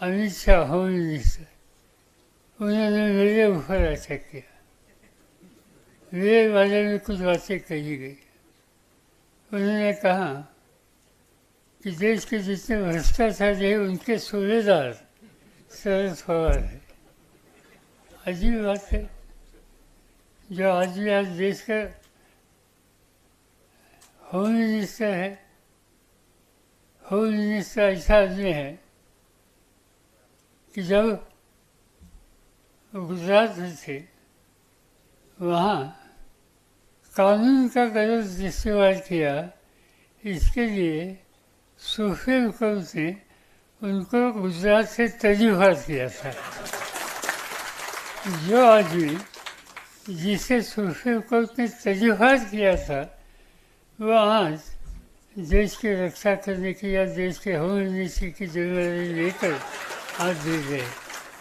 Shah home minister उन्होंने मेरे ऊपर अटैक किया। मेरे बारे में कुछ बातें कही गई। उन्होंने कहा कि देश के जितने भ्रष्टाचार है, उनके सूबेदार शरद पवार है। अजीब बात है। जो आदमी आज देश का होम मिनिस्टर है, होम मिनिस्टर ऐसा आदमी है कि जब गुजरात में थे, वहाँ कानून का गलत इस्तेमाल किया, इसके लिए सुप्रीम कोर्ट ने उनको गुजरात से तजुर्बात किया था। जो आदमी जिसे सुप्रीम कोर्ट ने तजुर्बात किया था, वो आज देश की रक्षा करने की या देश के होम मिनिस्ट्री की ज़िम्मेदारी लेकर 啊对对。